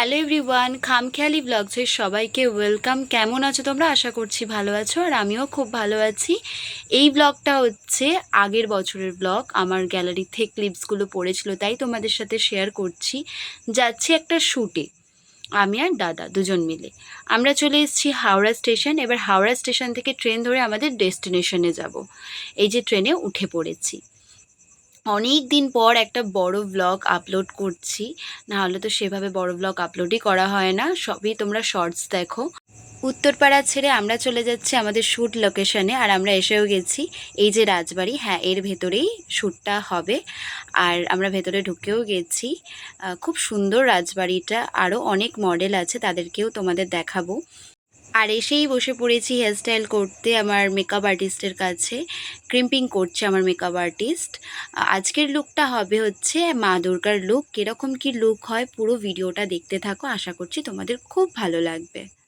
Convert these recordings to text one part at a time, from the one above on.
Hello everyone, খামখেয়ালি ব্লগসের সবাইকে welcome. কেমন আছো তোমরা? আশা করছি ভালো আছো আর আমিও খুব ভালো আছি। এই ব্লগটা হচ্ছে আগের বছরের ব্লগ। আমার গ্যালারি থেকে ক্লিপসগুলো পড়েছিল, তাই তোমাদের সাথে শেয়ার করছি। যাচ্ছি একটা শ্যুটে আমি আর দাদা দুজন মিলে। আমরা চলে এসেছি হাওড়া স্টেশন। এবার হাওড়া স্টেশন থেকে ট্রেন ধরে আমাদের ডেস্টিনেশনে যাব। এই যে ট্রেনে উঠে পড়েছি। অনেক দিন পর একটা বড় ব্লগ আপলোড করছি। না হলে তো সেভাবে বড় ব্লগ আপলোডই করা হয় না। সবই তোমরা শর্টস দেখো। উত্তরপাড়া ছেড়ে আমরা চলে যাচ্ছি আমাদের শ্যুট লোকেশনে আর আমরা এসেও গেছি এই যে রাজবাড়ি। হ্যাঁ এর ভেতরেই শ্যুটটা হবে। আর আমরা ভেতরে ঢুকেও গেছি। খুব সুন্দর রাজবাড়িটা। আরও অনেক মডেল আছে, তাদেরকেও তোমাদের দেখাবো। আর এসেই বসে পড়েছি হেয়ারস্টাইল করতে আমার মেকআপ আর্টিস্টের কাছে ক্রিম্পিং করছে আমার মেকআপ আর্টিস্ট আজকের লুকটা হবে হচ্ছে মা দুর্গার লুক কীরকম কী লুক হয় পুরো ভিডিওটা দেখতে থাকো, আশা করছি তোমাদের খুব ভালো লাগবে।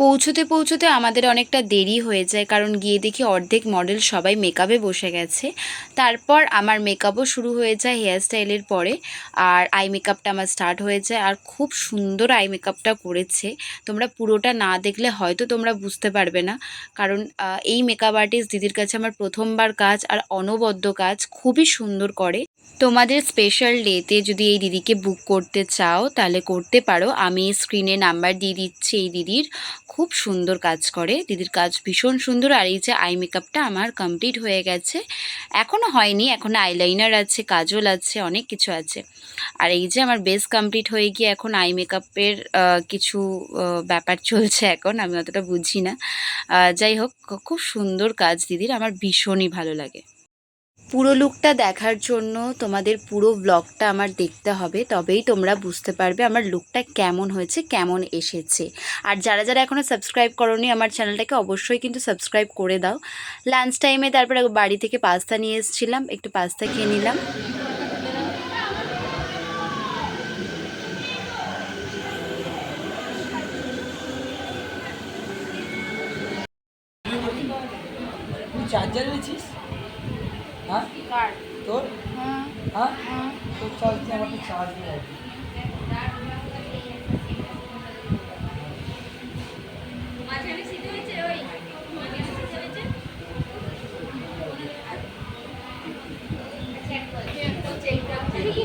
পৌঁছতে পৌঁছতে আমাদের অনেকটা দেরি হয়ে যায়, কারণ গিয়ে দেখি অর্ধেক মডেল সবাই মেকআপে বসে গেছে। তারপর আমার মেকআপও শুরু হয়ে যায় হেয়ারস্টাইলের পরে, আর আই মেকআপটা আমার স্টার্ট হয়ে যায়, আর খুব সুন্দর আই মেকআপটা করেছে। তোমরা পুরোটা না দেখলে হয়তো তোমরা বুঝতে পারবে না, কারণ এই মেকআপ আর্টিস্ট দিদির কাছে আমার প্রথমবার কাজ আর অনবদ্য কাজ খুবই সুন্দর করে। তোমাদের স্পেশাল ডেতে যদি এই দিদিকে বুক করতে চাও, তাহলে করতে পারো। আমি স্ক্রিনে নাম্বার দিয়ে দিচ্ছি এই দিদির। খুব সুন্দর কাজ করে। দিদির কাজ ভীষণ সুন্দর আর এই যে আই মেকআপটা আমার কমপ্লিট হয়ে গেছে। এখনও হয়নি এখনও আইলাইনার আছে, কাজল আছে, অনেক কিছু আছে। আর এই যে আমার বেস কমপ্লিট হয়ে গিয়ে এখন আই মেকআপের কিছু ব্যাপার চলছে এখন, আমি অতটা বুঝি না। যাই হোক খুব সুন্দর কাজ দিদির, আমার ভীষণই ভালো লাগে। পুরো লুকটা দেখার জন্য তোমাদের পুরো ব্লগটা আমার দেখতে হবে, তবেই তোমরা বুঝতে পারবে আমার লুকটা কেমন হয়েছে, কেমন এসেছে। আর যারা যারা এখনও সাবস্ক্রাইব করোনি, আমার চ্যানেলটাকে অবশ্যই কিন্তু সাবস্ক্রাইব করে দাও। লাঞ্চ টাইমে তারপরে বাড়ি থেকে পাস্তা নিয়ে এসেছিলাম, একটু পাস্তা খেয়ে নিলাম। চার্জার রয়েছিস হ্যাঁ? তোর? হ্যাঁ। তোর চার্জ দিয়ে আমাকে চার্জ দিয়ে রাখবি।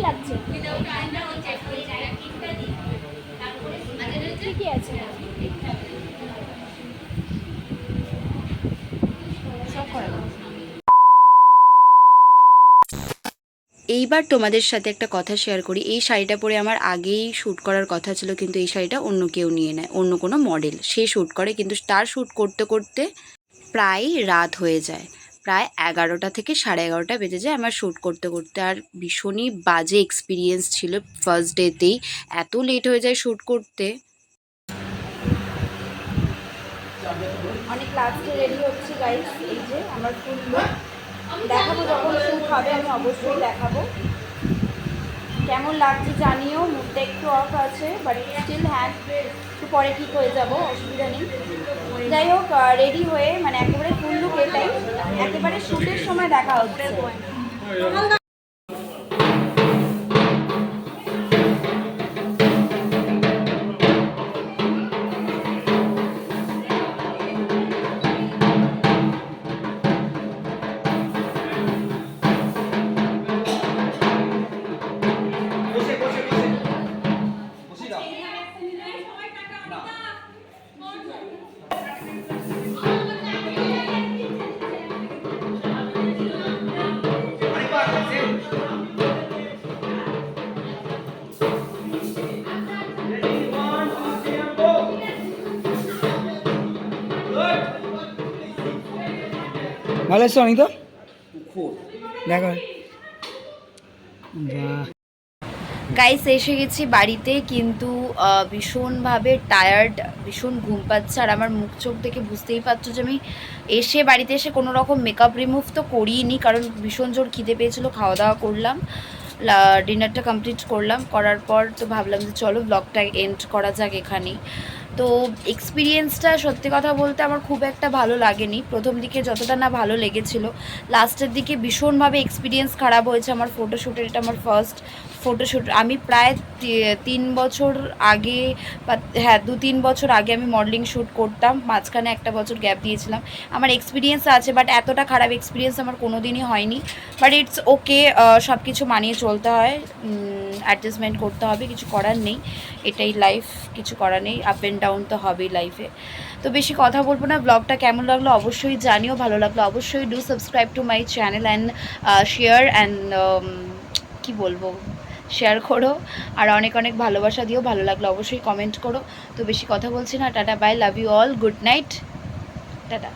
লাগছে ঠিকই আছে সব করে দাও। এইবার তোমাদের সাথে একটা কথা শেয়ার করি। এই শাড়িটা পরে আমার আগেই শ্যুট করার কথা ছিল, কিন্তু এই শাড়িটা অন্য কেউ নিয়ে নেয়, অন্য কোনো মডেল সে শ্যুট করে, কিন্তু তার শ্যুট করতে করতে প্রায় রাত হয়ে যায়। প্রায় এগারোটা থেকে সাড়ে এগারোটা বেজে যায় আমার শ্যুট করতে করতে। আর ভীষণই বাজে এক্সপিরিয়েন্স ছিল ফার্স্ট ডেতেই এত লেট হয়ে যায় শ্যুট করতে। অনেক লাস্টে রেডি হচ্ছে এই যে আমার ফুল দেখাবো, যখন শ্যুট হবে আমি অবশ্যই দেখাবো। কেমন লাগছে জানিও, মুখটা একটু অফ আছে বাট স্টিল হ্যাঁ একটু পরে ঠিক হয়ে যাব, অসুবিধা নেই। যাই হোক রেডি হয়ে মানে একেবারে ফুল লুক এটাই। একেবারে শ্যুটের সময় দেখা হচ্ছে। ভালো আছো অনিতা দেখো। গাইস এসে গেছি বাড়িতে কিন্তু ভীষণভাবে টায়ার্ড ভীষণ ঘুম পাচ্ছে। আর আমার মুখ চোখ দেখে বুঝতেই পারছ যে আমি এসে বাড়িতে এসে কোনো রকম মেকআপ রিমুভ তো করিনি কারণ ভীষণ জোর খিদে পেয়েছিলো খাওয়া দাওয়া করলাম ডিনারটা কমপ্লিট করলাম। করার পর তো ভাবলাম যে চলো ব্লগটা এন্ড করা যাক এখানেই। তো এক্সপিরিয়েন্সটা সত্যি কথা বলতে আমার খুব একটা ভালো লাগেনি। প্রথম দিকে যতটা না ভালো লেগেছিল লাস্টের দিকে ভীষণভাবে এক্সপিরিয়েন্স খারাপ হয়েছে আমার ফটোশ্যুটের এটা আমার ফার্স্ট ফটোশ্যুট আমি প্রায় তিন বছর আগে বা হ্যাঁ দু তিন বছর আগে আমি মডেলিং শ্যুট করতাম, মাঝখানে একটা বছর গ্যাপ দিয়েছিলাম। আমার এক্সপিরিয়েন্স আছে বাট এতটা খারাপ এক্সপিরিয়েন্স আমার কোনো দিনই হয়নি। বাট ইটস ওকে সব কিছু মানিয়ে চলতে হয়। অ্যাডজাস্টমেন্ট করতে হবে, কিছু করার নেই। এটাই লাইফ কিছু করার নেই। আপ অ্যান্ড ডাউন তো হবেই লাইফে তো বেশি কথা বলব না। ব্লগটা কেমন লাগল অবশ্যই জানিও। ভালো লাগল অবশ্যই do subscribe to my channel and share and কি বলব? শেয়ার করো। আর অনেক অনেক ভালোবাসা দিও। ভালো লাগল অবশ্যই কমেন্ট করো। তো বেশি কথা বলছি না। Tata bye love you all good night tata.